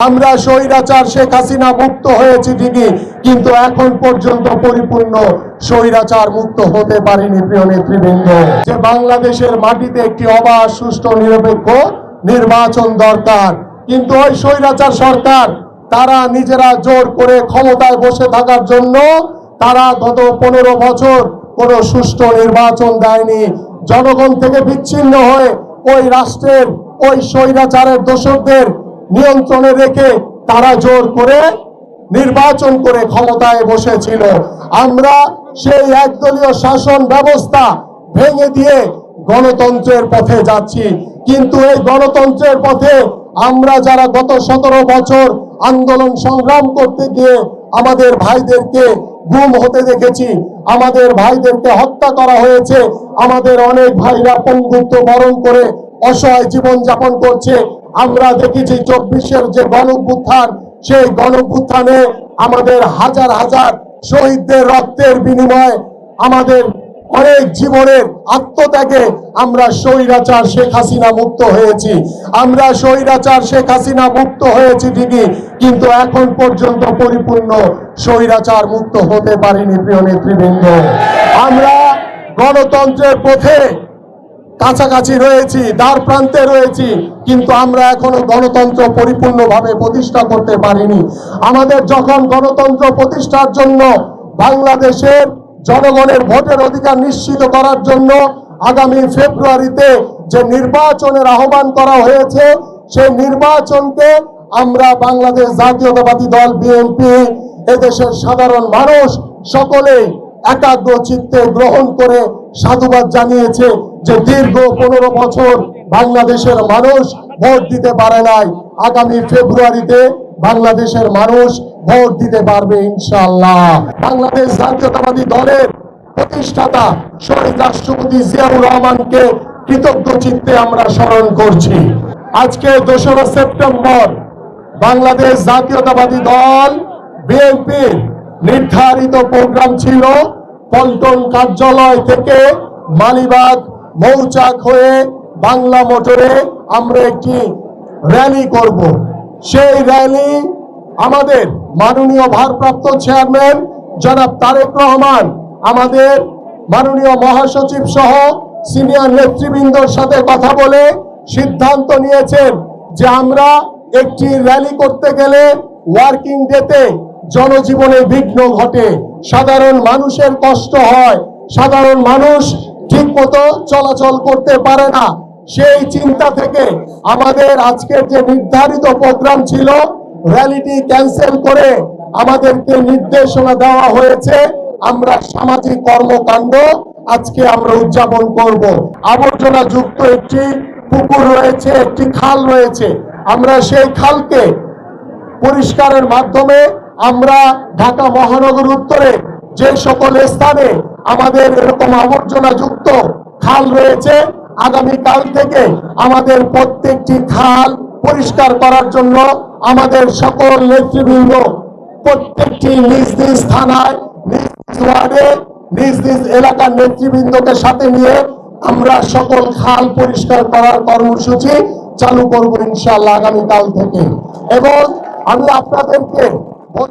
আমরা স্বৈরাচার শেখ হাসিনা মুক্ত হয়েছি ঠিকই, কিন্তু এখন পর্যন্ত পরিপূর্ণ স্বৈরাচার মুক্ত হতে পারেনি প্রিয় নেতৃবৃন্দ। যে বাংলাদেশের মাটিতে একটি অবাধ, সুষ্ঠু, নিরপেক্ষ নির্বাচন দরকার, কিন্তু ওই স্বৈরাচার সরকার, তারা নিজেরা জোর করে ক্ষমতায় বসে থাকার জন্য তারা গত পনেরো বছর কোনো সুষ্ঠু নির্বাচন দেয়নি। জনগণ থেকে বিচ্ছিন্ন হয়ে ওই রাষ্ট্রের, ওই স্বৈরাচারের দোষকদের নিয়ন্ত্রণে রেখে তারা জোর করে নির্বাচন করে ক্ষমতায় বসেছিল। আমরা সেই একদলীয় শাসন ব্যবস্থা ভেঙে দিয়ে গণতন্ত্রের পথে যাচ্ছি। কিন্তু এই গণতন্ত্রের পথে আমরা যারা গত সতেরো বছর আন্দোলন সংগ্রাম করতে গিয়ে আমাদের ভাইদেরকে গুম হতে দেখেছি, আমাদের ভাইদেরকে হত্যা করা হয়েছে, আমাদের অনেক ভাইরা পঙ্গুত্ব বরণ করে অসহায় জীবন যাপন করছে আমরা দেখেছি চব্বিশের যে গণভ্যুত্থান, সেই গণভ্যুত্থানে আমাদের হাজার হাজার শহীদদের রক্তের বিনিময়ে আমাদের অনেক জীবনের আত্মত্যাগে আমরা স্বৈরাচার শেখ হাসিনা মুক্ত হয়েছি। আমরা স্বৈরাচার শেখ হাসিনা মুক্ত হয়েছি ঠিকই, কিন্তু এখন পর্যন্ত পরিপূর্ণ স্বৈরাচার মুক্ত হতে পারিনি প্রিয় নেতৃবৃন্দ। আমরা গণতন্ত্রের পথে কাছাকাছি রয়েছি, দ্বার প্রান্তে রয়েছি, কিন্তু আমরা এখনও গণতন্ত্র পরিপূর্ণভাবে প্রতিষ্ঠা করতে পারিনি। আমাদের যখন গণতন্ত্র প্রতিষ্ঠার জন্য বাংলাদেশের জনগণের ভোটের অধিকার নিশ্চিত করার জন্য আগামী ফেব্রুয়ারিতে যে নির্বাচনের আহ্বান করা হয়েছে, সেই নির্বাচনকে আমরা বাংলাদেশ জাতীয়তাবাদী দল, বিএনপি, এদেশের সাধারণ মানুষ সকলেই একাগ্র চিত্তে গ্রহণ করে সাধুবাদ জানিয়েছে। যে দীর্ঘ পনেরো বছর বাংলাদেশের মানুষ ভোট দিতে পারে নাই, আগামী ফেব্রুয়ারিতে বাংলাদেশের মানুষ ভোট দিতে পারবে ইনশাআল্লাহ। বাংলাদেশ জাতীয়তাবাদী দলের প্রতিষ্ঠাতা শহীদ রাষ্ট্রপতি জিয়াউর রহমানকে কৃতজ্ঞ চিত্তে আমরা স্মরণ করছি। আজকে দোসরা সেপ্টেম্বর বাংলাদেশ জাতীয়তাবাদী দল বিএনপির নির্ধারিত প্রোগ্রাম ছিল, পল্টন কার্যালয় থেকে মালিবাগ মৌচাক হয়ে বাংলা মোটরে আমরা একটি র্যালি করব। সেই র্যালি আমাদের মাননীয় ভারপ্রাপ্ত চেয়ারম্যান জনাব তারেক রহমান, আমাদের মাননীয় মহাসচিব সহ সিনিয়র নেতৃবৃন্দর সাথে কথা বলে সিদ্ধান্ত নিয়েছেন যে আমরা একটি র্যালি করতে গেলে ওয়ার্কিং ডেতে জনজীবনে বিঘ্ন ঘটে। সাধারণ মানুষের কষ্ট হয়। সাধারণ মানুষ ঠিক মতো চলাচল করতে পারে না। সেই চিন্তা থেকে আমাদের আজকের যে নির্ধারিত প্রোগ্রাম ছিল র্যালিটি ক্যান্সেল করে আমাদেরকে নির্দেশনা দেওয়া হয়েছে। আমরা সামাজিক কর্মকাণ্ড আজকে আমরা উদযাপন করব। আবর্জনা যুক্ত একটি পুকুর রয়েছে, একটি খাল রয়েছে। আমরা সেই খালকে পরিষ্কারের মাধ্যমে আমরা ঢাকা মহানগর উত্তরে যে সকল স্থানে আমাদের এরকম আবর্জনা যুক্ত খাল রয়েছে। আগামী কাল থেকে আমাদের প্রত্যেকটি খাল পরিষ্কার করার জন্য আমাদের সকল নেতৃবৃন্দ প্রত্যেকটি নিজ নিজ থানায়, নিজ নিজ ওয়ার্ডে, নিজ নিজ এলাকার নেতৃবৃন্দকে সাথে নিয়ে আমরা সকল খাল পরিষ্কার করার কর্মসূচি চালু করব ইনশাআল্লাহ আগামীকাল থেকে। এবং আমি আপনাদেরকে